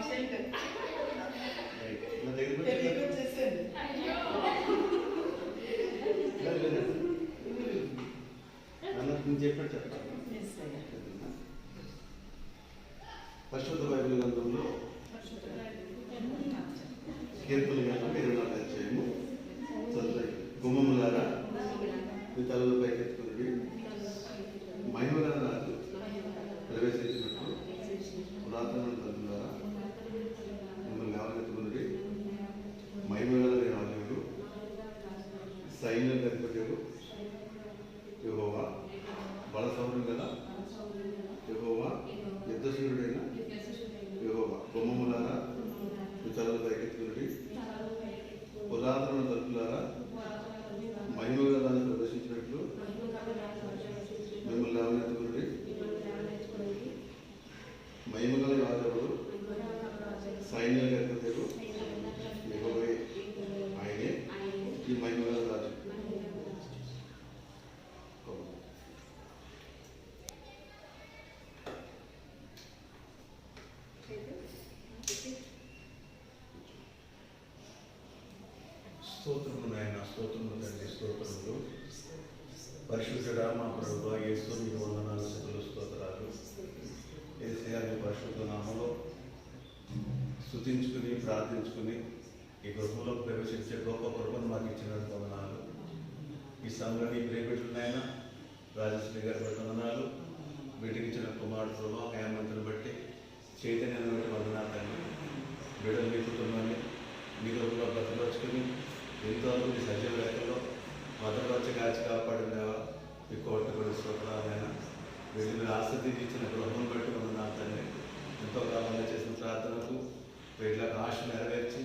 Absent right. నా దగ్గరికి వచ్చి పెళ్ళికి వచ్చేసాను లేదు, లేదు. అన్న నేను చెప్పాడు చెప్పాలి Yes, అయ్యా. పరిశుద్ధ బైబిల్ గ్రంథంలో కీర్తన గ్రంథం ఇరవై నాలుగు అధ్యాయము చదువు గుమ్మములారా మీ తలలు పైకెత్తుకుని మహిమగల రాజు ప్రవేశించినట్టు పురాతన తల్లులారా మిమ్మల్ని లేవనెత్తుకుని మహిమగల రాజుడు సైన్యం అధిపతులు యెహోవా. బలసౌరుడు గల యెహోవా. యుద్ధశూరుడైన? యెహోవా. బొమ్మములారా మీ తలలు పైకెత్తుకుని పురాతన తలుపులారా? స్తోత్రము నాయన స్తోత్రము తండ్రి స్తోత్రములు. పరిశుద్ధుడా మా ప్రభు యేసు మీ వందనాలు శుద్ధులు స్తోత్రాలు. ఏసయాన్ని పరిశుద్ధ నామలో స్థుతించుకుని ప్రార్థించుకుని ఈ గృహంలో ప్రవేశించే గొప్ప కృపను మాకు ఇచ్చిన వందనాలు. ఈ సంఘాన్ని ప్రేమిటున్నాయన రాజశ్రీ గారి వందనాలు. వీటికి ఇచ్చిన కుమారుడు ప్రభావ హేమంతుని బట్టి చైతన్యాన్ని బట్టి వందనాలు బిడ్డలు మీ కుటుంబాన్ని మీ గృహంలో భద్రపరుచుకుని ఎంతో మంది సజీవ రైతులు భద్రపరచ కాచి కాపాడినవా మీ కోట కూడా స్తోత్రాలైన వీళ్ళు మీరు ఆసక్తి ఇచ్చిన గృహం బట్టి వందనాలు తండ్రి ఎంతో కాలంగా చేసిన ప్రార్థనకు వీళ్ళకి ఆశ నెరవేర్చి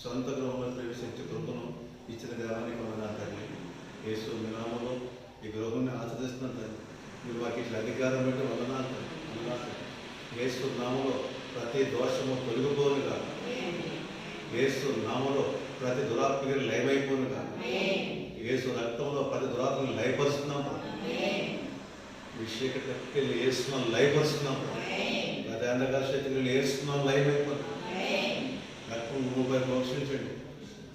సొంత గృహంలో ప్రవేశించే కృపను ఇచ్చిన దేవానికి వందనాలు తండ్రి యేసు మీ నామంలో ఈ గృహాన్ని ఆస్వాదిస్తున్నాను తండ్రి మీరు మాకు ఇట్లా అధికారం పెట్టి వందనాలు తండ్రి వందనాలు తండ్రి. యేసు నామంలో ప్రతి దోషము తొలగిపోనుగా యేసు నామంలో ప్రతి దురాత్మకి లయమైపోనుగా యేసు రక్తంలో ప్రతి దురాత్మని లయపరుస్తున్నాం విషయకెళ్ళి వేస్తున్నాం లయపరుస్తున్నాం ప్రతి అంధకార శక్తులు వేస్తున్నాం లయమైపోతున్నాం రక్తం నుమ్మపై ప్రోక్షించండి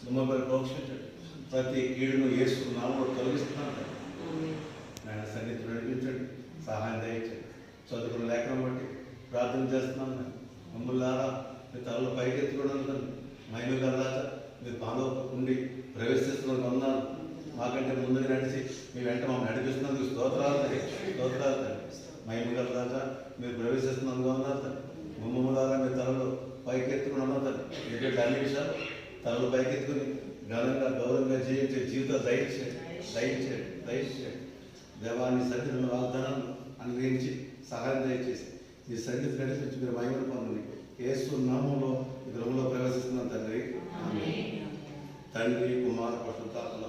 నుమ్మపై ప్రోక్షించండి ప్రతి కీడును వేస్తున్నాము తొలగిస్తున్నాను ఆయన సన్నిధిని నడిపించండి సహాయం దయచండి చదువుకున్న లేఖనం బట్టి ప్రార్థన చేస్తున్నాను నేను మమ్మల్లారా మీ తలలో పైకెత్తుకోవడం మైలు కలరాజా మీరు పాలో ఉండి ప్రవేశిస్తున్న ఉన్నాను మాకంటే ముందుగా నడిచి మీ వెంట మమ్మల్ని నడిపిస్తున్నందుకు స్తోత్రాలు స్తోత్రాలు. తండ్రి మహిమ కలరాజా మీరు ప్రవేశిస్తున్నందుకు ఉన్నారు తండ్రి గుమ్మములారా మీ తలలో పైకెత్తుకుని తండ్రి ఎందుకంటే అన్ని విషయాలు? తలలో పైకెత్తుకుని ఘనంగా గౌరవంగా జీవించే జీవితం దయచేయండి దయచేయండి దయచేయండి దేవాన్ని సన్నిధిలో వాగ్దానం అనుగ్రహించి సహాయం దయచేసి మీ సన్నిధి నడిపించి మీరు మహిమను పొందండి. యేసు నామంలో ఈ గృహంలో ప్రవేశిస్తున్నాం తండ్రి. తండ్రి కుమార పశుతాత్మలో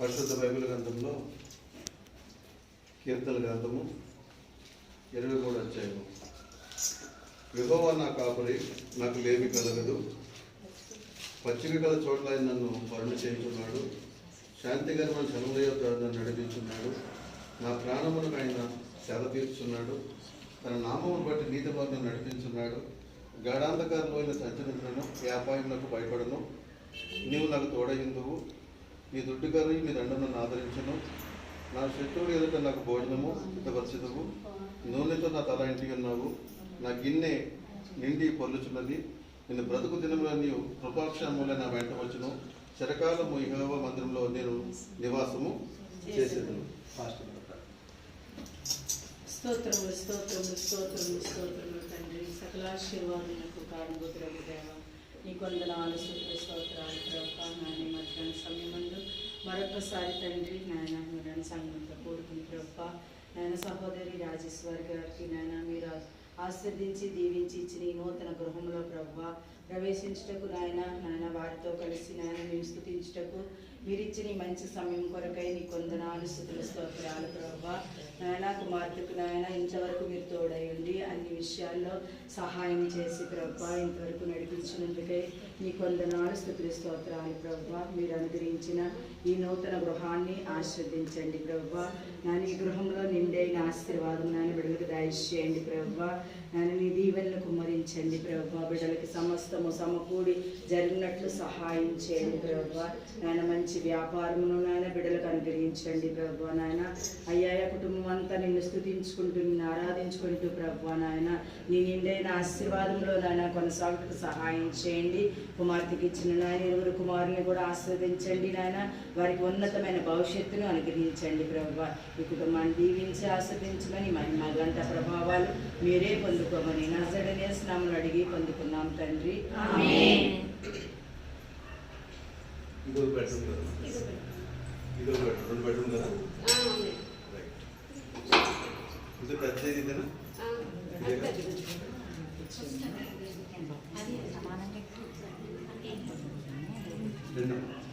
పరిశుద్ధ బైబిల్ గ్రంథంలో కీర్తన గ్రంథము ఇరవై మూడు అధ్యాయము. విభవ నా కాపరి నాకు లేమి కలగదు. పచ్చిక గల చోట్ల ఆయన నన్ను పరుణ చేయించున్నాడు. శాంతికరమైన శనుల యొక్క నన్ను నడిపించున్నాడు. నా ప్రాణములకు ఆయన సేద తీర్చున్నాడు తన నామమును బట్టి నీతి మార్గం నడిపించున్నాడు అయిన సంచరించను ఏ అపాయములకు భయపడను. నీవు నాకు తోడయిందువు. నీ దుడ్డు కర్రీ నీ దండ నన్ను ఆదరించను. నా శత్రువుడు ఎదుట నాకు భోజనము సిద్ధపరచదువు నూనెతో నా తల ఇంటికి ఉన్నావు. నా గిన్నె నిండి పొల్లుచున్నది నేను బ్రతుకు దినంలో నీవు కృపాక్షములే నా వెంట వచ్చును. చిరకాలము ఇహోవ మందిరంలో నేను నివాసము చేసేదను. స్తోత్రములు స్తోత్రములు స్తోత్రములు స్తోత్రములు తండ్రి. సకలాశీర్వాదములకు కారణభూతులకు దేవ నీ కొందనాలు స్తోత్ర స్తోత్రాలు ప్రభా నాయన మధ్యాహ్న సమయమందు మరొకసారి తండ్రి నాయన మీరు సంఘంతో కూడుకుని ప్రభా నాయన సహోదరి రాజేశ్వరి గారికి నాయన మీరు ఆస్వాదించి దీవించి ఇచ్చిన ఈ నూతన గృహంలో ప్రభా ప్రవేశించుటకు నాయన నాయన వారితో కలిసి నాయన మేము స్థుతించటకు మీరు ఇచ్చిన మంచి సమయం కొరకై నీ కొందనాలు స్థుతులు స్తోత్రాలు ప్రభా. నాయన కుమార్తెకు నాయన ఇంతవరకు మీరు తోడై ఉండి అన్ని విషయాల్లో సహాయం చేసి ప్రభా ఇంతవరకు నడిపించినందుకై నీ కొందనాలు స్థుతులు స్తోత్రాలు ప్రభా. మీరు అనుగ్రహించిన ఈ నూతన గృహాన్ని ఆశ్రదించండి ప్రభు నాన్న ఈ గృహంలో నిండైన ఆశీర్వాదం నాన్న బిడ్డలకు దయచేయండి ప్రభు నాన్న నీ దీవెనలు కుమ్మరించండి ప్రభు బిడ్డలకి సమస్తము సమకూడి జరిగినట్లు సహాయం చేయండి ప్రభు నాయన మంచి వ్యాపారమును నాయన బిడ్డలకు అనుగ్రహించండి ప్రభు నాయన. అయ్యాయ కుటుంబం అంతా నిన్ను స్థుతించుకుంటూ నిన్ను ఆరాధించుకుంటూ ప్రభు నాయన. నీ నిండైన ఆశీర్వాదంలో నాయన కొనసాగుటకు సహాయం చేయండి. కుమార్తెకి ఇచ్చిన నాయన ఇరువురు కుమారుని కూడా ఆస్వాదించండి నాయన. వారికి ఉన్నతమైన భవిష్యత్తును అనుగ్రహించండి ప్రభా. ఈ కుటుంబాన్ని దీవించి ఆస్వాదించమని మహిమ గంట ప్రభావాలు మీరే పొందుకోమని నజడనే స్నాములు అడిగి పొందుకున్నాం తండ్రి. ఇదో ఇదో రెండు బెడ్రూమ్ కదా? రైట్ ఇది పెద్దది ఇదేనా? ఇదేనా? రెండు. పెద్దది పెట్టు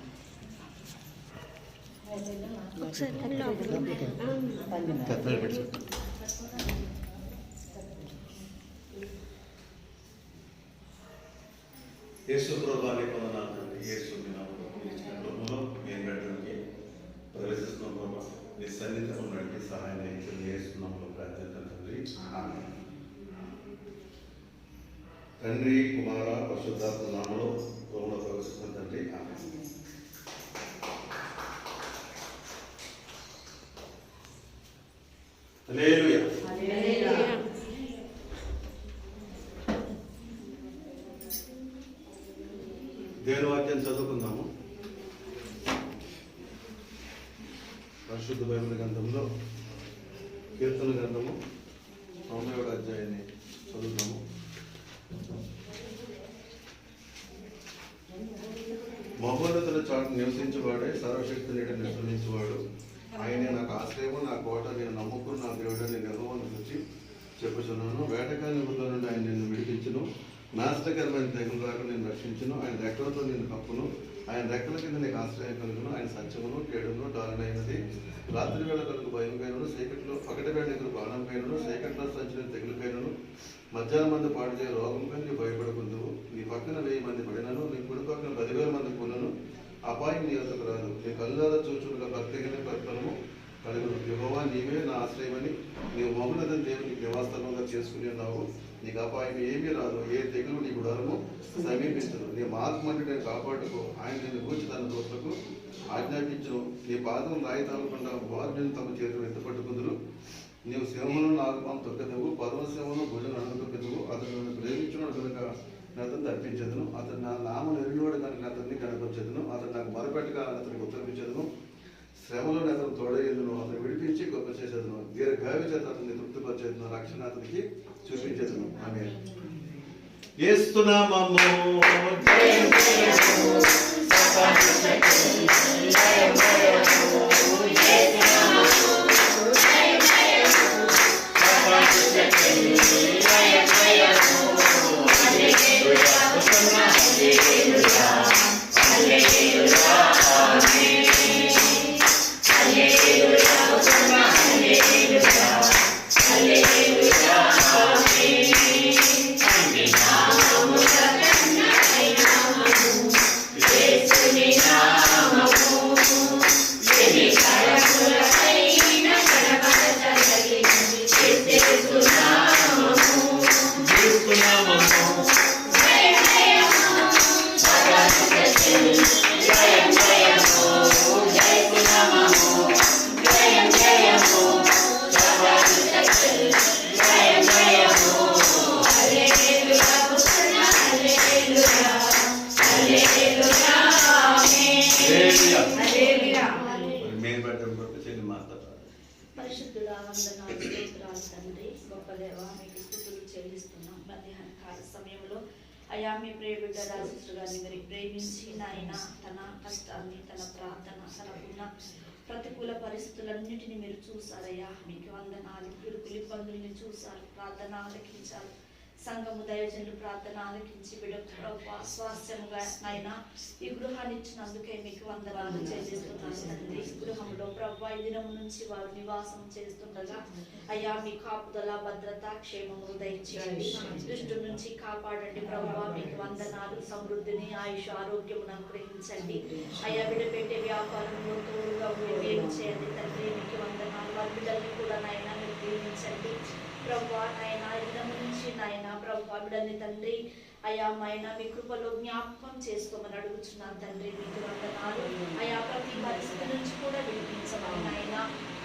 యేసు ప్రభాని పొందనాలండి యేసు మీ నామములో మీరు ఇచ్చిన గృహంలో మేము బెడ్రూమ్కి ప్రవేశిస్తున్నాం ప్రభా మీ సన్నిధిలో నడిపి సహాయం చేయించి యేసునామలో ప్రార్థిస్తాను తండ్రి ఆమేన్. తండ్రి కుమార పరిశుద్ధాత్మ నామలో గృహంలో ప్రవేశిస్తున్న తండ్రి ఆమె హల్లెలూయా హల్లెలూయా. దేవుని వాక్యం చదువుకుందాము పరిశుద్ధ బైబిల్ గ్రంథంలో కీర్తన గ్రంథము తొంభై ఏడు అధ్యాయాన్ని చదువుతాము మహోన్నతుల చాటు నివసించేవాడే సర్వశక్తి నీడ నిర్వహించేవాడు ఆయనే నాకు ఆశ్రయము నా కోట నేను నమ్ముకున్న నా దేవుడు నేను ఎగవను గురించి చెప్పుచున్నాను. వేటకాని ఊళ్ళో నుండి ఆయన నిన్ను విడిపించును. నాశనకరమైన తెగులు రాక నేను రక్షించును. ఆయన రెక్కలతో నేను కప్పును. ఆయన రెక్కల కింద నీకు ఆశ్రయం కలుగును. ఆయన సత్యమును కేడును డాలనైనది. రాత్రి వేళ కలుగు భయం పైనను చీకట్లో పగటి వేళ బాణం పైనను చీకట్లో సంచిన తెగులు పైనను మధ్యాహ్నం మంది పాడు చేయ రోగం పైన నీ భయపడకుందువు. నీ పక్కన వెయ్యి మంది పడినను నీ కుడి పక్కన పదివేల మంది కొనను. అపాయం నీ వద్దకు రాదు. నీ కళ్ళారా చూచుడుగా భక్తిగానే ప్రతిఫలము కలుగును యెహోవా నీవే నా ఆశ్రయమని నీవు మౌనదని దేవునికి దేవాస్థానంగా చేసుకుని ఉన్నావు. నీకు అపాయం ఏమీ రాదు. ఏ తెగులు నీ గుడారము సమీపించదు నీ మార్గం నేను కాపాడుకో. ఆయన నిన్ను కూర్చి తన దోషులకు ఆజ్ఞాపించను. నీ పాదం రాయి తాగకుండా వారు నేను తమ చేతులు ఎత్తుపట్టుకుందరు. నీవు సింహమును నాగమం తొక్కదవు. పర్వ సింహమును భుజను అతను నన్ను ప్రేమించినాడు కనుక నేను అతను తప్పించదును అతను నా నామం ఎరిగినవాడు కనుక అతన్ని కనపరచదును అతను నాకు మొరపెట్టగా అతనికి ఉత్తరమించదును శ్రమలో అతను తోడయ్యేందును అతను విడిపించి గొప్ప చేసేదను దీర్ఘాయు చేత అతన్ని తృప్తిపరిచేదను రక్షణ అతనికి చూపించేదను ఆమె చేస్తున్నామమ్మ ప్రతికూల పరిస్థితులన్నింటినీ మీరు చూసారయ్యా మీకు వందనాలు ఇరుకులు ఇబ్బందుల్ని చూసారు ప్రార్థన ఆలకించాలి సంఘము దయజనులు ప్రార్థన ఆలకించి బిడ్డ స్వాస్థ్యముగా ఆయన ఈ గృహాన్ని ఇచ్చినందుకే మీకు వందనాలు చేస్తున్నాను తండ్రి. గృహంలో ప్రభు ఈ దినం నుంచి వారు నివాసం చేస్తుండగా అయ్యా మీ కాపుదల భద్రత క్షేమము దయచేయండి. దృష్టి నుంచి కాపాడండి ప్రభు. మీకు వందనాలు సమృద్ధిని ఆయుష్ ఆరోగ్యమును అనుగ్రహించండి. అయ్యా విడపెట్టే వ్యాపారంలో తోడుగా ఉపయోగం చేయండి తండ్రి? మీకు వందనాలు. వారి బిడ్డల్ని కూడా నాయన మీరు దీవించండి. ప్రభు నాయన ప్రభావిడని తండ్రి. అయా మైన మీ కృపలో జ్ఞాపకం చేసుకోమని అడుగుతున్నాను తండ్రి. మీకు వందనాలు. అయా ప్రతి పరిస్థితి నుంచి కూడా విడిపించమని ఆయన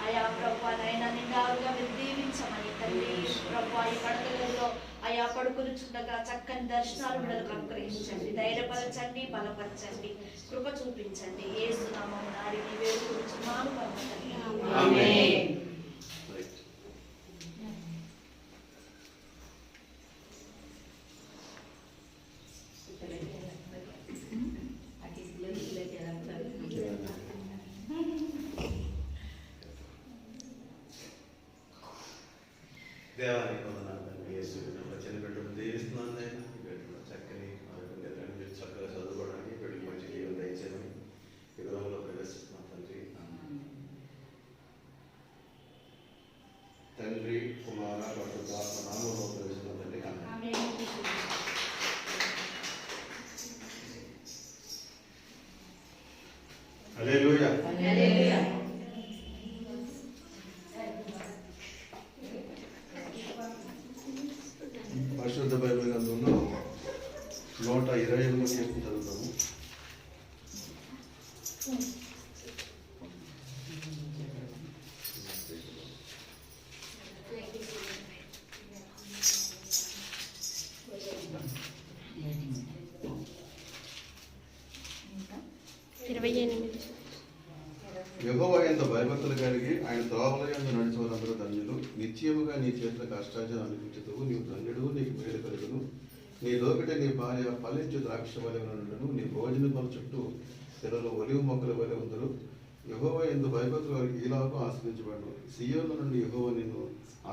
అయా ప్రభు నాయన నిండారుగా మీరు దీవించమని తండ్రి. ప్రభు ఈ పడకలలో అయా పడుకునిచుండగా చక్కని దర్శనాలు బిడ్డలకు అనుగ్రహించండి. ధైర్యపరచండి బలపరచండి కృప చూపించండి. ఏసునామం సునామం అడిగి వేడుకుంటున్నాను దేవానికి వందనాలు తండ్రి యేసు విధంగా చిన్న బిడ్డను దీవిస్తున్నాను నేను ఈ చక్కని చక్కగా చదువు బిడ్డకి మంచి జీవనం దయచేయమని ఈ గృహంలో ప్రవేశిస్తున్నాను తండ్రి తండ్రి కుమార పరిశుద్ధాత్మ నామంలో ప్రవేశిస్తున్నాను తండ్రి ఆమేన్. హల్లెలూయా పరిశుద్ధ బైబిల్ గ్రంథంలో నూట ఇరవై ఎనిమిది కీర్తన చదువుతాము ఇరవై ఎనిమిది యెహోవా ఎంత భయభక్తులు కలిగి ఆయన త్రోవల యందు నడిచి వారందరూ ధన్యులు నీ చేతుల కష్టార్జన అనిపించదు. నీవు ధన్యుడు నీకు మేలు కలుగును. నీ లోకటి నీ భార్య ఫలించు ద్రాక్ష వలె ఉండను నీ భోజన పల చుట్టూ తెరలు ఒలివు మొక్కల వలె ఉందరు. యహోవ ఎందు భయభక్తులు వారికి ఈలాగు ఆస్వాదించబడను. సియోను నుండి యహోవ నిన్ను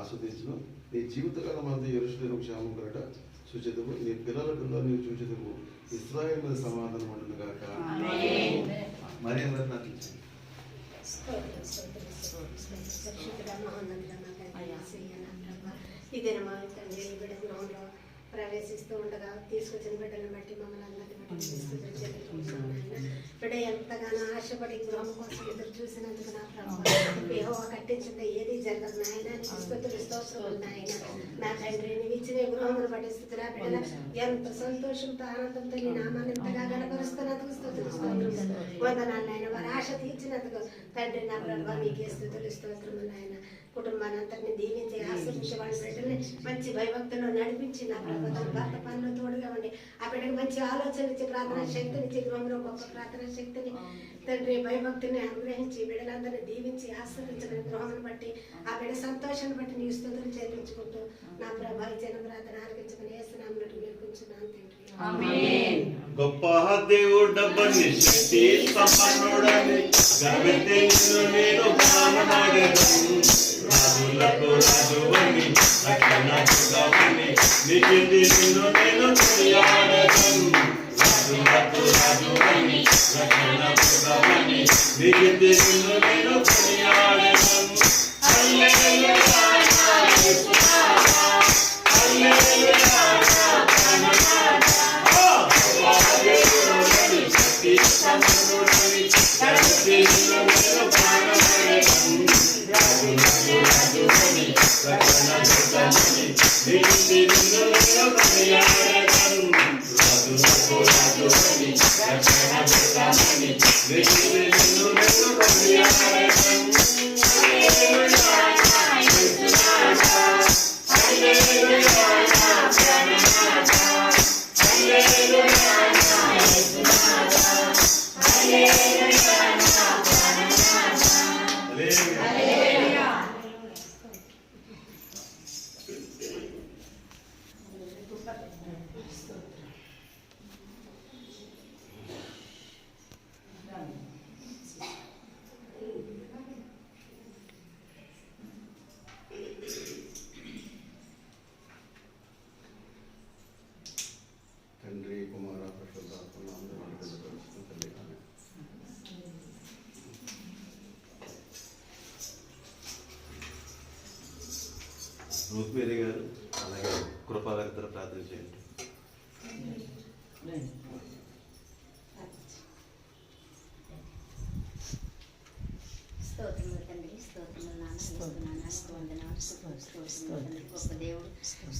ఆస్వాదించును. నీ జీవితకాలం అంతా ఎరుషులేను క్షేమం కలట సూచితము నీ పిల్లల పిల్లలు నీవు చూచితము ఇస్రాయేల్ మీద సమాధానం ఉండను గాక. మరి నాకు ప్రభా. మా తండ్రి. బిడ్డ ప్రవేశిస్తూ ఉండగా తీసుకొచ్చిన బిడ్డను బట్టి మమ్మల్ని అందరిని బట్టి. బిడ్డ ఎంతగానో ఆశపడి గృహం కోసం ఎదురు చూసినందుకు నా ప్రభావ ఏహో కట్టించింది ఏది జరగదు. నాయన స్తుతులు స్తోత్రం నాయన నా తండ్రి నీవు ఇచ్చిన గృహమును బట్టి బిడ్డల ఎంత సంతోషంతో ఆనందంతో నీ నామాన్ని ఎంతగా గణపరుస్తున్నందుకు స్తుతులు స్తోత్రం వందనాలు ఆయన వారి ఆశ తీర్చినందుకు తండ్రి నా ప్రభావ మీకే స్థుతులు స్తోత్రము నాయన. కుటుంబాన్ని దీవించి ఆశ్రమించి వాళ్ళ బిడ్డల్ని మంచి భయభక్తులు నడిపించి నా ప్రభావ తన భర్త పనులు తోడుగా ఉండి ఆ బిడ్డకి మంచి ఆలోచన ఇచ్చి ప్రార్థన శక్తిని ఇచ్చి గృహంలో గొప్ప ప్రార్థన శక్తిని తండ్రి భయభక్తిని అనుగ్రహించి బిడ్డలందరినీ దీవించి ఆశ్రయించిన గృహమును బట్టి ఆ బిడ్డ సంతోషాన్ని బట్టి నీ స్థుతులు చేర్పించుకుంటూ నా ప్రభావ ఇచ్చిన ప్రార్థన ఆలకించుకుని వేస్తున్నాం నేర్పించున్నాను తండ్రి. గొప్ప దేవుడబ్బని శక్తి సంపన్నుడని గర్వెత్తి నిన్ను నేను గానమాడెదను రాజులకు రాజువని రక్షణ దుర్గమని నిజి నిన్ను నేను కొనియాడెదను. రాజులకు రాజువని రక్షణ దుర్గమని నిజి నిన్ను నేను కొనియాడెదను. Hallelujah hallelujah Thank you. Hallelujah Ruth Mary గారు అలాగే కృపా గారి ఇద్దరు ప్రార్థన చేయండి. రండి. స్తోత్రములు తండ్రి స్తోత్రములు నాన్న స్తోత్రనామానికి వందనాలు స్తోత్రం స్తోత్రములు తండ్రి. గొప్ప దేవుడు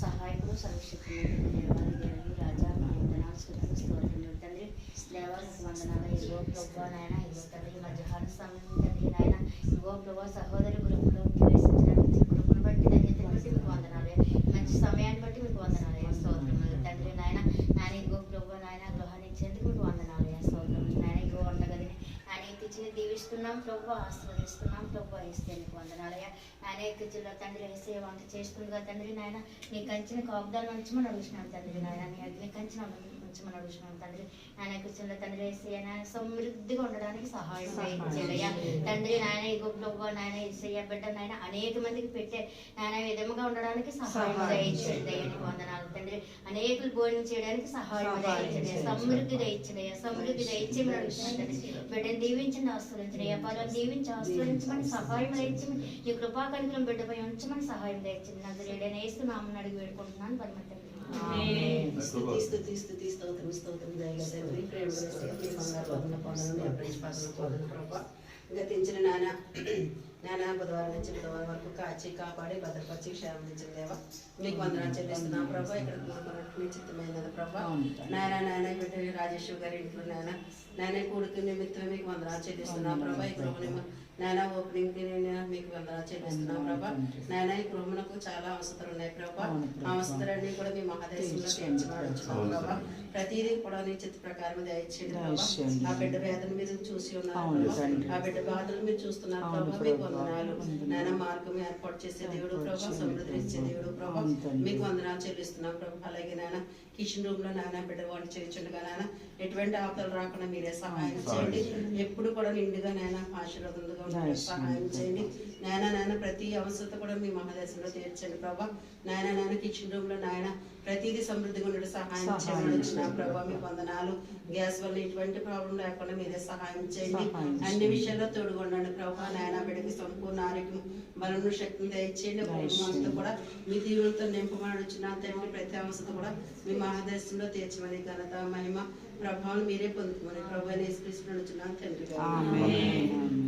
సహాయకుడు సర్వశక్తి దేవాది దేవుడు రాజా మీ వందనాలు స్తోత్రం స్తోత్రములు తండ్రి. దేవాలకు వందనాలు ఇగో ప్రభు నాయన ఇగో తండ్రి ఈ మధ్యాహ్న సమయం తండ్రి నాయన ఇగో ప్రభు సహోదరి గృహంలో ప్రవేశించిన మంచి కృపను బట్టి ధన్యతను బట్టి మీకు వందనాలు మంచి సమయాన్ని బట్టి మీకు వందనాలు స్తోత్రములు తండ్రి నాయన నాయన ఇగో ప్రభు నాయన గృహాన్ని ఇచ్చేందుకు మీకు వందనాలు స్తోత్రములు నాయన ఇగో వంటగదిని ఆయన ఇచ్చి దీవిస్తున్నాం ప్రభు ఆశీర్వదిస్తున్నాం ప్రభు ఇస్తే నీకు వందనాలయ్యా ఆయన కిచెన్లో తండ్రి వేసే వంట చేస్తుండగా తండ్రి నాయన. నీ కంచిన కాపుదాలు ఉంచమని అడుగుతున్నాను తండ్రి నాయన. నీ అగ్ని కంచిన ఉంచమని అడుగుతున్నాను తండ్రి. ఆయన కిచెన్లో తండ్రి వేసే సమృద్ధిగా ఉండడానికి సహాయం చేయాలయ్యా తండ్రి నాయన ఈ గొప్ప నాయన ఇసయ్య బిడ్డ నాయన అనేక మందికి పెట్టే నాయన విధముగా ఉండడానికి సహాయం వందనాలు తండ్రి అనేకులు భోజనం చేయడానికి సహాయం సమృద్ధి దయచేయండి. అయ్యా సమృద్ధి దయచేయమని బిడ్డను దీవించండి ఆశ్రయించండి. వ్యాపారం దీవించి ఆశ్రయించమని సహాయం దయచేయమని నీ కృపా కనికరం బిడ్డపై ఉంచమని సహాయం దయచేయండి. నజరేడని వేస్తున్నామని అడిగి వేడుకుంటున్నాను. పరమ ఆమేన్. స్తుతి స్తుతి స్తుతి స్తోత్రం స్తోత్రం. ప్రేమ అప్రేష్ గతించిన నాన్న నాన్న బుధవారం నుంచి బుధవారం వరకు కాచి కాపాడి భద్రపరిచి క్షేమం దేవ మీకు వందనాలు చెల్లిస్తున్నాం ప్రభా ఇక్కడ మీ చిత్తమైనది ప్రభా. నాయన నాయన బిడ్డ రాజేశ్వర్ గారి ఇంట్లో నాయన నాయన కూడుకు నిమిత్తం మీకు వందనాలు చెల్లిస్తున్నాం ప్రభా ఈ గృహ నాయన ఓపెనింగ్కి నేను మీకు వందనాలు చెల్లిస్తున్నాం ప్రభా నాయన ఈ గృహమునకు చాలా అవసరాలు ఉన్నాయి ప్రభా ఆ ప్రభా. అవసరాలన్నీ కూడా మీ మహాదేశంలో ప్రభా ప్రతిదీ కూడా నీ చిత్త ప్రకారం దయచేయండి ప్రభా. ఆ బిడ్డ వేదన మీద చూసి ఉన్నారు. ఆ బిడ్డ బాధలు మీరు చూస్తున్నారు ప్రభా మీకు. వందనాలు. నాయన మార్గం ఏర్పాటు చేసే దేవుడు ప్రభా సమృద్ధి ఇచ్చే. దేవుడు ప్రభా. మీకు వందనాలు చెల్లిస్తున్నాం ప్రభా అలాగే నాయన కిచెన్ రూమ్లో నాయన బిడ్డ వంట చేయించుండగా నాయన ఎటువంటి ఆపదలు రాకుండా మీరే సహాయం చేయండి. ఎప్పుడు కూడా నిండుగా నాయన ఆశీర్వాదంగా. సహాయం చేయండి నాయన నాయన ప్రతి అవసరత కూడా మీ మహాదేశంలో తీర్చండి ప్రభా. నాయన నాయన కిచెన్ రూమ్లో నాయన ప్రతిదీ సమృద్ధిగా ఉండడం సహాయం చేయండి. ప్రభా. మీకు వందనాలు. గ్యాస్ వల్ల ఎటువంటి ప్రాబ్లం లేకుండా మీరే సహాయం చేయండి. అన్ని. విషయాల్లో తోడుగొండండి ప్రభా. నాయన బిడ్డకి సంపూర్ణ ఆరోగ్యం బలము శక్తిని దయచేయండి. కుటుంబంతో కూడా మీ దీవులతో నింపమని వచ్చిన తండ్రి ప్రతి అవసరం కూడా మీ మహాదేశంలో తీర్చమని ఘనత మహిమ ప్రభావం మీరే పొందుకోమని ప్రభు అని తండ్రి